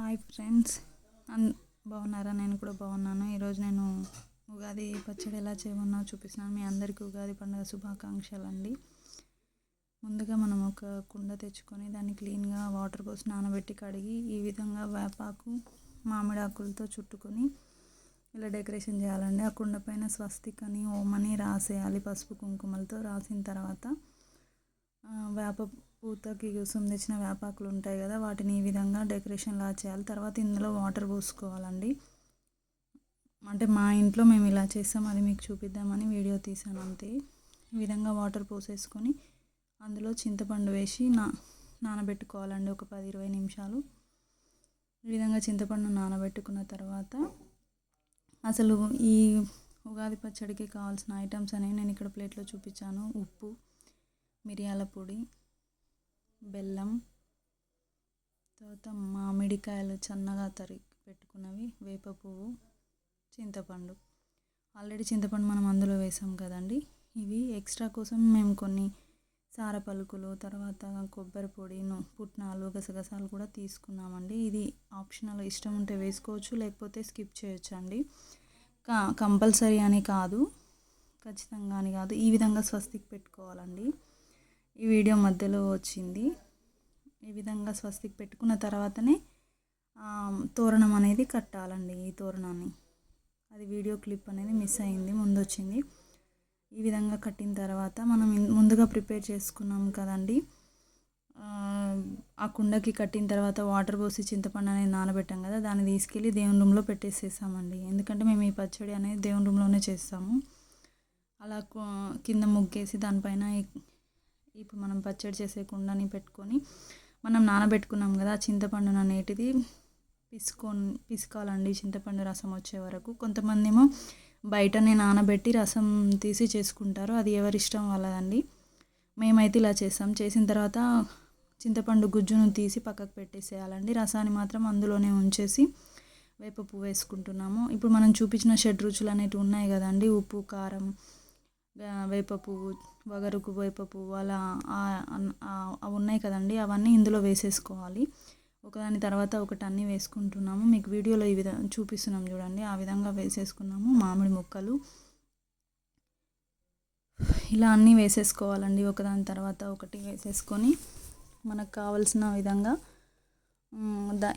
Hi friends. అన్ బాగున్నారా? నేను కూడా బాగున్నాను. ఈరోజు నేను ఉగాది పచ్చడి ఎలా చేయమన్నా చూపిస్తున్నాను. మీ అందరికీ ఉగాది పండుగ శుభాకాంక్షలు అండి ముందుగా మనం ఒక కుండ తెచ్చుకొని దాన్ని క్లీన్గా వాటర్ పోసి నానబెట్టి కడిగి ఈ విధంగా వేపాకు మామిడాకులతో చుట్టుకొని ఇలా డెకరేషన్ చేయాలండి. ఆ కుండ పైన స్వస్తిక్ అని ఓమని రాసేయాలి. పసుపు కుంకుమలతో రాసిన తర్వాత వేప పూతకి కోసం తెచ్చిన వేపాకులు ఉంటాయి కదా వాటిని ఈ విధంగా డెకరేషన్ లా చేయాలి. తర్వాత ఇందులో వాటర్ పోసుకోవాలండి. అంటే మా ఇంట్లో మేము ఇలా చేస్తాం అది మీకు చూపిద్దామని వీడియో తీసాను అంతే. ఈ విధంగా వాటర్ పోసేసుకొని అందులో చింతపండు వేసి నా నానబెట్టుకోవాలండి ఒక పది ఇరవై నిమిషాలు. ఈ విధంగా చింతపండు నానబెట్టుకున్న తర్వాత అసలు ఈ ఉగాది పచ్చడికి కావాల్సిన ఐటమ్స్ అనేవి నేను ఇక్కడ ప్లేట్లో చూపించాను. ఉప్పు మిరియాల పొడి బెల్లం తర్వాత మామిడికాయలు సన్నగా తరిగి పెట్టుకున్నవి వేప పువ్వు చింతపండు. ఆల్రెడీ చింతపండు మనం అందులో వేసాం కదండి. ఇవి ఎక్స్ట్రా కోసం మేము కొన్ని సార పలుకులు తర్వాత కొబ్బరి పొడి పుట్నాలు గసగసాలు కూడా తీసుకున్నామండి. ఇది ఆప్షనల్ ఇష్టం ఉంటే వేసుకోవచ్చు లేకపోతే స్కిప్ చేయొచ్చు అండి కంపల్సరీ అని కాదు ఖచ్చితంగా అని కాదు. ఈ విధంగా స్వస్తికి పెట్టుకోవాలండి. ఈ వీడియో మధ్యలో వచ్చింది. ఈ విధంగా స్వస్తికి పెట్టుకున్న తర్వాతనే తోరణం అనేది కట్టాలండి ఈ తోరణాన్ని. అది వీడియో క్లిప్ అనేది మిస్ అయింది ముందు వచ్చింది ఈ విధంగా కట్టిన తర్వాత మనం ముందుగా ప్రిపేర్ చేసుకున్నాం కదండి. ఆ కుండకి కట్టిన తర్వాత వాటర్ పోసి చింతపండు అనేది నానబెట్టాం కదా దాన్ని తీసుకెళ్ళి దేవుని రూమ్లో పెట్టేసేసామండి. ఎందుకంటే మేము ఈ పచ్చడి అనేది దేవుని రూమ్లోనే చేస్తాము. అలా కింద ముగ్గేసి దానిపైన ఇప్పుడు మనం పచ్చడి చేసే కుండని పెట్టుకొని మనం నానబెట్టుకున్నాం కదా చింతపండు అనేటిది పిసుకొని పిసుకోవాలండి చింతపండు రసం వచ్చే వరకు కొంతమంది ఏమో బయటనే నానబెట్టి రసం తీసి చేసుకుంటారు. అది ఎవరిష్టం వాళ్ళదండి. మేమైతే ఇలా చేస్తాం. చేసిన తర్వాత చింతపండు గుజ్జును తీసి పక్కకు పెట్టేసేయాలండి. రసాన్ని మాత్రం అందులోనే ఉంచేసి వేప పువ్వు వేసుకుంటున్నాము. ఇప్పుడు మనం చూపించిన షడ్ రుచులు అనేవి ఉన్నాయి కదండి. ఉప్పు కారం వేప పువ్వు వగరుకు వేప పువ్వు అలా అవి ఉన్నాయి కదండి అవన్నీ ఇందులో వేసేసుకోవాలి. ఒకదాని తర్వాత ఒకటి అన్నీ వేసుకుంటున్నాము. మీకు వీడియోలో ఈ విధంగా చూపిస్తున్నాం చూడండి. ఆ విధంగా వేసేసుకున్నాము మామిడి ముక్కలు. ఇలా అన్నీ వేసేసుకోవాలండి. ఒకదాని తర్వాత ఒకటి వేసేసుకొని మనకు కావలసిన విధంగా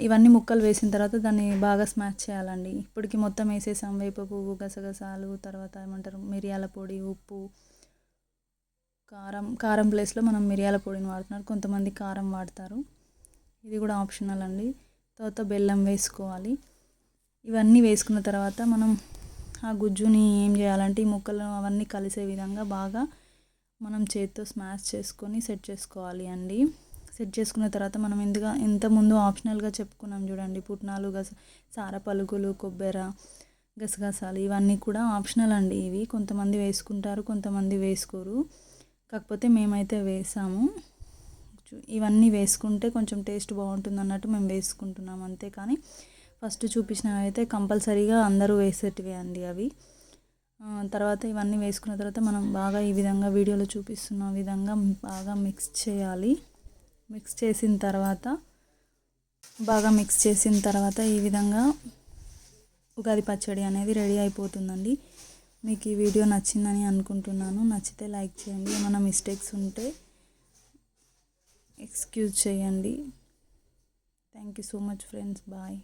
ఇవన్నీ ముక్కలు వేసిన తర్వాత దాన్ని బాగా స్మాష్ చేయాలండి. ఇప్పటికి మొత్తం వేసేసాం. వేప పువ్వు గసగసాలు తర్వాత ఏమంటారు మిరియాల పొడి ఉప్పు కారం కారం ప్లేస్లో మనం మిరియాల పొడిని వాడుతున్నారు. కొంతమంది కారం వాడతారు. ఇది కూడా ఆప్షనల్ అండి. తర్వాత బెల్లం వేసుకోవాలి. ఇవన్నీ వేసుకున్న తర్వాత మనం ఆ గుజ్జుని ఏం చేయాలంటే ఈ ముక్కలు అవన్నీ కలిసే విధంగా బాగా మనం చేతితో స్మాష్ చేసుకొని సెట్ చేసుకోవాలి అండి. సెట్ చేసుకున్న తర్వాత మనం ఇందుగా ఇంత ముందు ఆప్షనల్గా చెప్పుకున్నాం చూడండి. పుట్నాలు గస సార పలుకులు కొబ్బెర గసగసాలు ఇవన్నీ కూడా ఆప్షనల్ అండి ఇవి. కొంతమంది వేసుకుంటారు కొంతమంది వేసుకోరు. కాకపోతే మేమైతే వేసాము. ఇవన్నీ వేసుకుంటే కొంచెం టేస్ట్ బాగుంటుంది అన్నట్టు మేము వేసుకుంటున్నాం అంతే. కానీ ఫస్ట్ చూపించినవి అయితే కంపల్సరీగా అందరూ వేసేటివే అండి అవి. తర్వాత ఇవన్నీ వేసుకున్న తర్వాత మనం బాగా ఈ విధంగా వీడియోలో చూపిస్తున్న విధంగా బాగా మిక్స్ చేయాలి. మిక్స్ చేసిన తర్వాత బాగా మిక్స్ చేసిన తర్వాత ఈ విధంగా ఉగాది పచ్చడి అనేది రెడీ అయిపోతుందండి. మీకు ఈ వీడియో నచ్చిందని అనుకుంటున్నాను. నచ్చితే లైక్ చేయండి. ఏమైనా మిస్టేక్స్ ఉంటే ఎక్స్క్యూజ్ చేయండి. Thank you so much friends. Bye.